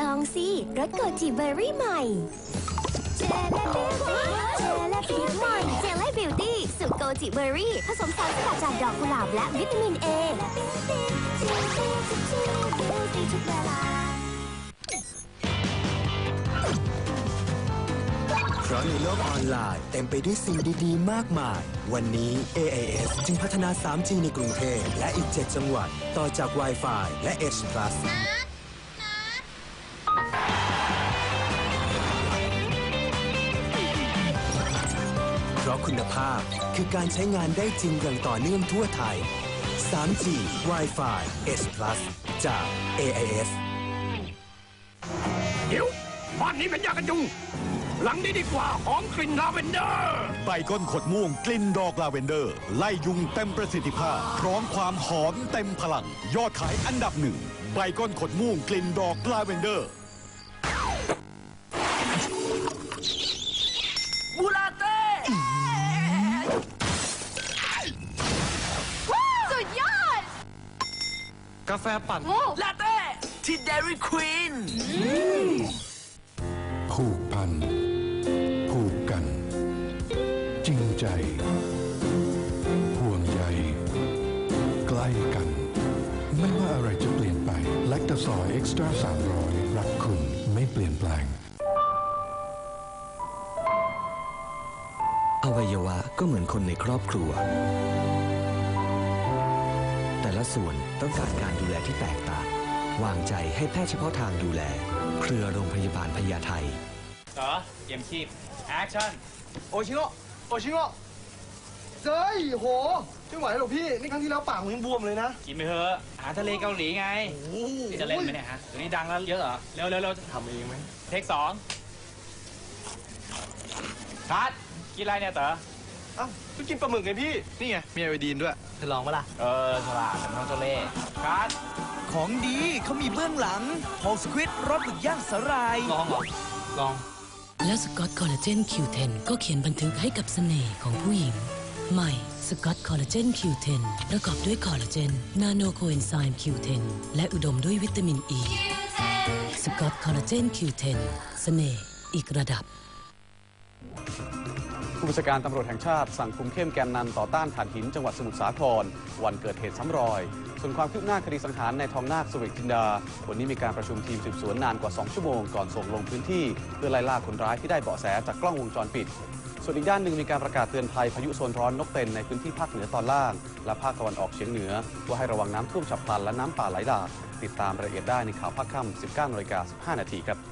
ลองสิรสโกจิเบอร์รี่ใหม่เจลและบิวตี้เจลและบิวตี้ใหม่เจลและบิวตี้สูตรโกจิเบอร์รี่ ผสมสารสกัดจากดอกกุหลาบและวิตามินเอเพราะในโลกออนไลน์เต็มไปด้วยสิ่งดีๆ มากมาย วันนี้ AIS จึงพัฒนา 3G ในกรุงเทพและอีก 7 จังหวัด ต่อจาก Wi-Fi และ H+ เพราะคุณภาพคือการใช้งานได้จริงอย่างต่อเนื่องทั่วไทย 3G Wi-Fi H+ จาก AIS เดี๋ยวบ้านนี้เป็นยากันยุง หลังนี้ดีกว่าหอมกลิ่นลาเวนเดอร์ใบก้นขดม่วงกลิ่นดอกลาเวนเดอร์ ไล่ยุงเต็มประสิทธิภาพ พร้อมความหอมเต็มพลัง ยอดขายอันดับหนึ่งใบก้นขดม่วงกลิ่นดอกลาเวนเดอร์ กาแฟปั่น ลาเต้ที่เดรี่ควีนผูกพัน ผูกกัน จริงใจ ห่วงใยใกล้กัน ไม่ว่าอะไรจะเปลี่ยนไปแลคตาซอยเอ็กซ์ตร้า300 รักคุณไม่เปลี่ยนแปลง อวัยวะก็เหมือนคนในครอบครัว แต่ละส่วนต้องการการดูแลที่แตกต่าง วางใจให้แพทย์เฉพาะทางดูแล เครือโรงพยาบาลพญาไทต่อเตรียมคีบแอคชั่นโอชิโงะโอชิโงะเฮ้ยโหไม่ไหวหรอกพี่ นี่ครั้งที่แล้วปากผมยังบวมเลยนะ กินไปเถอะอาหารทะเลเกาหลีไง จะเล่นไหมเนี่ยฮะเดี๋ยวนี้ดังแล้วเยอะเหรอ เร็วเร็วเร็วทำเองไหมเทคสองคัดกินอะไรเนี่ยเต๋อเอ้าก็กินปลาหมึกไงพี่ นี่ไง มีไอโอดีนด้วย เธอลองปะล่ะ เออฉลาดแต่น้องเจ้าเล่ห์คัดของดีเขามีเบื้องหลังพองสควิตรสหมึกย่างสาหรายลองเหรอลอง แล้วสกอตคอลลาเจน Q10 ก็เขียนบันทึกให้กับเสน่ห์ของผู้หญิง ใหม่สกอตคอลลาเจน Q10 ประกอบด้วยคอลลาเจน นาโนโคเอนไซม์ Q10 และอุดมด้วยวิตามินอ e. ีสกอตคอลลาเจน Q10 เสน่ห์อีกระดับ ผู้บัญชาการตำรวจแห่งชาติสั่งคุมเข้มแกนนำต่อต้านถ่านหินจังหวัดสมุทรสาคร วันเกิดเหตุซ้ำรอย ส่วนความคืบหน้าคดีสังหารในทองนาคสเวกจินดา วันนี้มีการประชุมทีมสืบสวนนานกว่า 2 ชั่วโมงก่อนส่งลงพื้นที่ เพื่อไล่ล่าคนร้ายที่ได้เบาะแสจากกล้องวงจรปิด ส่วนอีกด้านหนึ่งมีการประกาศเตือนภัยพายุโซนร้อนนกเต็นในพื้นที่ภาคเหนือตอนล่าง และภาคตะวันออกเฉียงเหนือว่าให้ระวังน้ำท่วมฉับพลันและน้ำป่าไหลหลากติดตามรายละเอียดได้ในข่าวภาคค่ำ19นาฬิกา15นาทีครับ